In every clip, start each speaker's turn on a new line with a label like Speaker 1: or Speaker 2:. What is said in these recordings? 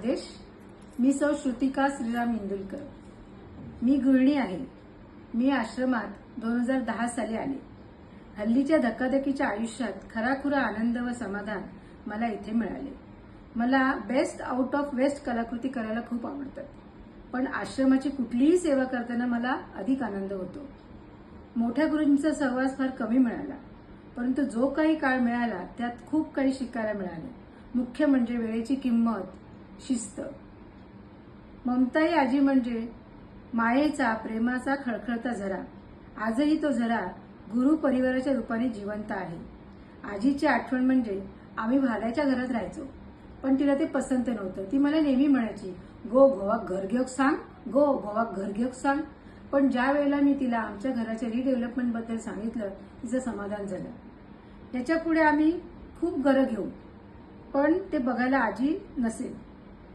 Speaker 1: आदेश. मी सौ श्रुतिका श्रीराम इंदुलकर. मी गृहिणी आहे. मी आश्रमात दोन हजार दहा साली आले. हल्लीच्या धकाधकीच्या आयुष्यात खराखुरा आनंद व समाधान मला इथे मिळाले. मला बेस्ट आउट ऑफ वेस्ट कलाकृती करायला खूप आवडतात पण आश्रमाची कुठलीही सेवा करताना मला अधिक आनंद होतो. मोठ्या गुरूंचा सहवास फार कमी मिळाला. परंतु जो काही काळ मिळाला त्यात खूप काही शिकायला मिळालं. मुख्य म्हणजे वेळेची किंमत शिस्त. ममताई आजी म्हणजे मायेचा प्रेमाचा खळखळता झरा. आजही तो झरा गुरु परिवाराच्या रूपाने जिवंत आहे. आजीची आठवण म्हणजे आम्ही भाड्याच्या घरात राहायचो. पण तिला ते पसंत नव्हतं. ती मला नेहमी म्हणायची गो गोवा घर घेऊक सांग गो गोवा घर घेऊक सांग. पण ज्या वेळेला मी तिला आमच्या घराच्या रिडेव्हलपमेंटबद्दल सांगितलं तिचं समाधान झालं. याच्यापुढे आम्ही खूप घरं घेऊ. पण ते बघायला आजी नसेल.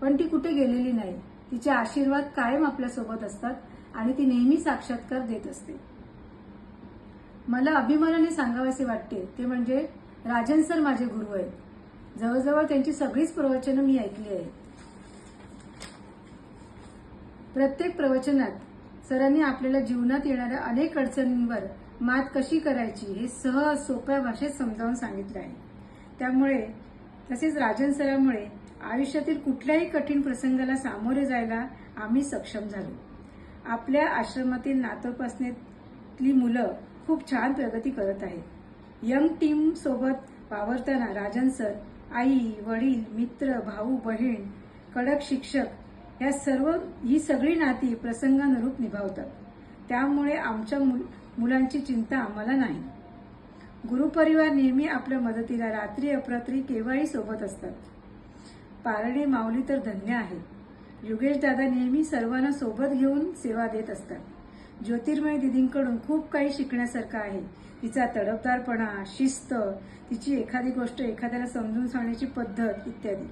Speaker 1: पण ती कुठे गेलेली नाही. तिचे आशीर्वाद कायम आपल्यासोबत असतात आणि ती नेहमी साक्षात्कार देत असते. मला अभिमानाने सांगावेसे वाटते ते म्हणजे राजन सर माझे गुरु आहेत. जवळजवळ त्यांची सगळीच प्रवचनं मी ऐकली आहेत. प्रत्येक प्रवचनात सरांनी आपल्याला जीवनात येणाऱ्या अनेक अडचणींवर मात कशी करायची हे सहज सोप्या भाषेत समजावून सांगितलं आहे. त्यामुळे तसेच राजन सरामुळे आयुष्यातील कुठल्याही कठीण प्रसंगाला सामोरे जायला आम्ही सक्षम झालो. आपल्या आश्रमातील नातोपासनेतली मुलं खूप छान प्रगती करत आहेत. यंग टीम सोबत वावरताना राजन सर आई वडील मित्र भाऊ बहीण कडक शिक्षक या सर्व ही सगळी नाती प्रसंगानुरूप निभावतात. त्यामुळे आमच्या मुलांची चिंता आम्हाला नाही. गुरुपरिवार नेहमी आपल्या मदतीला रात्री अपरात्री केव्हाही सोबत असतात. पारडी माऊली तर धन्य आहे. योगेश दादा नेहमी सर्वांना सोबत घेऊन सेवा देत असतात. ज्योतिर्मय दिदींकडून खूप काही शिकण्यासारखं आहे. तिचा तडफदारपणा शिस्त तिची एखादी गोष्ट एखाद्याला समजून सांगण्याची पद्धत इत्यादी.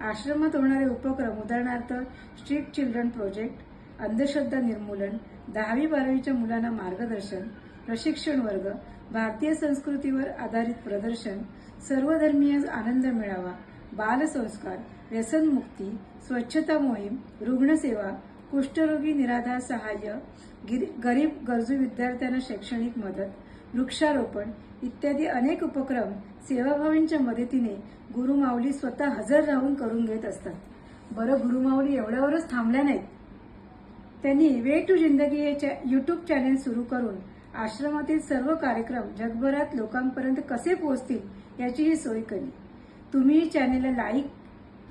Speaker 1: आश्रमात होणारे उपक्रम उदाहरणार्थ स्ट्रीट चिल्ड्रन प्रोजेक्ट अंधश्रद्धा निर्मूलन दहावी बारावीच्या मुलांना मार्गदर्शन प्रशिक्षण वर्ग भारतीय संस्कृतीवर आधारित प्रदर्शन सर्वधर्मीय आनंद मिळावा बालसंस्कार व्यसनमुक्ती स्वच्छता मोहीम रुग्णसेवा कुष्ठरोगी निराधार सहाय्य गरीब गरजू विद्यार्थ्यांना शैक्षणिक मदत वृक्षारोपण इत्यादी अनेक उपक्रम सेवाभावींच्या मदतीने गुरुमाऊली स्वतः हजर राहून करून घेत असतात. बरं गुरुमाऊली एवढ्यावरच थांबल्या नाहीत. त्यांनी वे टू जिंदगी हे चा- यूट्यूब चॅनेल सुरू करून आश्रमातील सर्व कार्यक्रम जगभरात लोकांपर्यंत कसे पोहोचतील याचीही सोय केली. तुम्ही चॅनेलला लाईक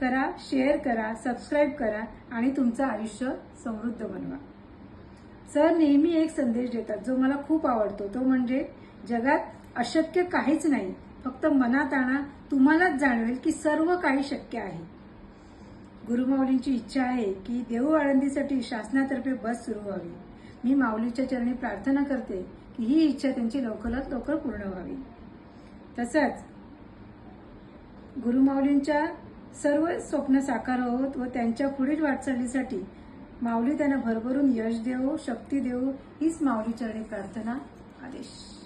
Speaker 1: करा शेअर करा सबस्क्राईब करा आणि तुमचं आयुष्य समृद्ध बनवा. सर नेहमी एक संदेश देतात जो मला खूप आवडतो. तो म्हणजे जगात अशक्य काहीच नाही फक्त मनात आणा तुम्हालाच जाणवेल की सर्व काही शक्य आहे. गुरुमाऊलींची इच्छा आहे की देऊ आळंदीसाठी शासनातर्फे बस सुरू व्हावी. मी माऊलीच्या चरणी प्रार्थना करते की ही इच्छा त्यांची लवकरात लवकर पूर्ण व्हावी. तसंच गुरुमाऊलींच्या सर्व स्वप्न साकार होत व त्यांच्या पुढील वाटचालीसाठी माऊली त्यांना भरभरून यश देवो शक्ती देवो हीच माऊली चरणी प्रार्थना. आदेश.